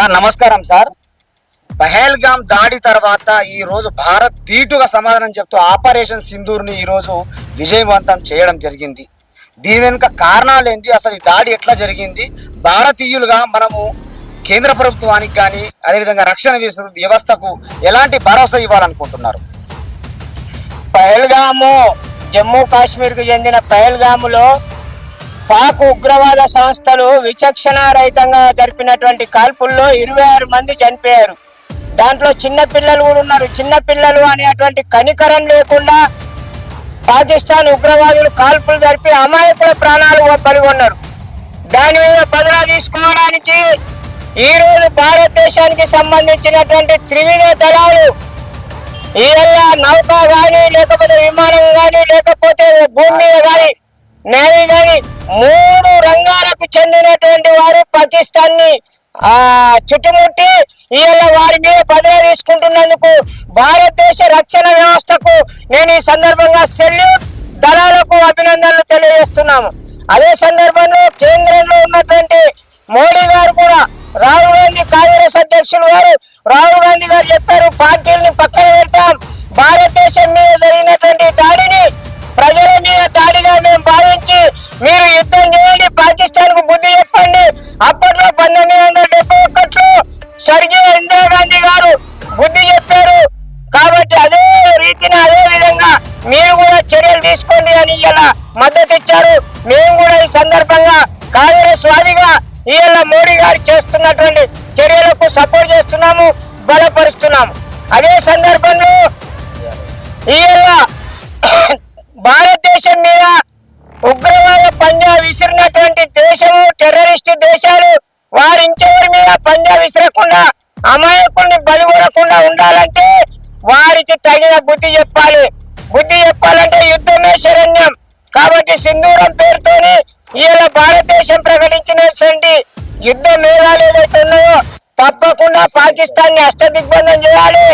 Sir నమస్కారం sir. Pahalgam దాడి తర్వాత ఈ రోజు భారత్ ధీటుగా సమాధానం చెప్తూ ఆపరేషన్ సింధూర్ని ఈరోజు విజయవంతం చేయడం జరిగింది. దీని వెనుక కారణాలు ఏంటి? అసలు ఈ దాడి ఎట్లా జరిగింది? భారతీయులుగా మనము కేంద్ర ప్రభుత్వానికి కానీ అదేవిధంగా రక్షణ వ్యవస్థకు ఎలాంటి భరోసా ఇవ్వాలనుకుంటున్నారు? పహల్గాము జమ్మూ కాశ్మీర్కు చెందిన పహల్గాములో పాక్ ఉగ్రవాద సంస్థలు విచక్షణ రహితంగా జరిపినటువంటి కాల్పుల్లో ఇరవై ఆరు మంది చనిపోయారు. దాంట్లో చిన్నపిల్లలు కూడా ఉన్నారు. చిన్నపిల్లలు అనేటువంటి కనికరం లేకుండా పాకిస్తాన్ ఉగ్రవాదులు కాల్పులు జరిపి అమాయకుల ప్రాణాలు బలిగొన్నారు దాని మీద బదులా తీసుకోవడానికి ఈరోజు భారతదేశానికి సంబంధించినటువంటి త్రివిధ దళాలు ఈయల్ల నౌక కానీ లేకపోతే విమానం కానీ లేకపోతే భూమి మీద కానీ నేవీ గాని మూడు రంగాలకు చెందినటువంటి వారు పాకిస్తాన్ని ఆ చుట్టుముట్టి ఇవాళ వారి మీద పదవి తీసుకుంటున్నందుకు భారతదేశ రక్షణ వ్యవస్థకు నేను ఈ సందర్భంగా సెల్యూట్ దళాలకు అభినందనలు తెలియజేస్తున్నాము. అదే సందర్భంలో కేంద్రంలో ఉన్నటువంటి మోడీ గారు కూడా రాహుల్ గాంధీ కాంగ్రెస్ అధ్యక్షులు గారు అని ఇలా మద్దతు ఇచ్చారు. మేము కూడా ఈ సందర్భంగా కాంగ్రెస్ వాదిగా ఇవాళ మోడీ గారు చేస్తున్నటువంటి చర్యలకు సపోర్ట్ చేస్తున్నాము బలపరుస్తున్నాము. అదే సందర్భంలో ఇవాళ భారతదేశం మీద ఉగ్రవాద పంజా విసిరినటువంటి దేశము టెర్రరిస్ట్ దేశాలు వారి ఇంకెవరి మీద పంజా విసిరకుండా అమాయకుల్ని బలిగొనకుండా ఉండాలంటే వారికి తగిన బుద్ధి చెప్పాలి. బుద్ధి చెప్పాలంటే యుద్ధమే శరణ్యం. కాబట్టి సింధూరం పేరుతోనే ఇవాళ భారతదేశం ప్రకటించినటువంటి యుద్ధ మేఘాలు ఏదైతే ఉన్నాయో తప్పకుండా పాకిస్తాన్ని అష్టదిగ్బంధం చేయాలి.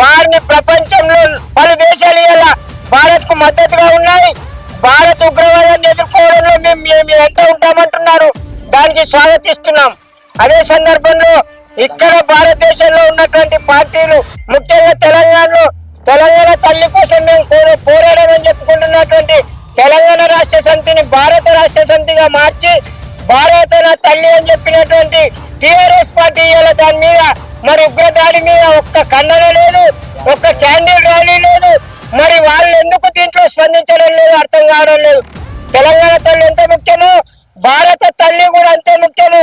వారిని ప్రపంచంలో పలు దేశాలు ఇలా భారత్కు మద్దతుగా ఉన్నాయి. భారత్ ఉగ్రవాదాన్ని ఎదుర్కోవడంలో మేము మేము ఎంత ఉంటామంటున్నారు? దానికి స్వాగతిస్తున్నాం. అదే సందర్భంలో ఇక్కడ భారతదేశంలో ఉన్నటువంటి పార్టీలు ముఖ్యంగా తెలంగాణలో తెలంగాణ తల్లి కోసం మేము పోరాడమని చెప్పుకుంటున్నటువంటి తెలంగాణ రాష్ట్ర సమితిని భారత రాష్ట్ర సమితిగా మార్చి భారత నా తల్లి అని చెప్పినటువంటి టిఆర్ఎస్ పార్టీ ఇవాళ దాని మీద మరి ఉగ్రదాడి మీద ఒక్క ఖండన లేదు ఒక్క క్యాండిల్ ర్యాలీ లేదు. మరి వాళ్ళు ఎందుకు దీంట్లో స్పందించడం లేదు అర్థం కావడం లేదు. తెలంగాణ తల్లి ఎంత ముఖ్యమో భారత తల్లి కూడా అంతే ముఖ్యము.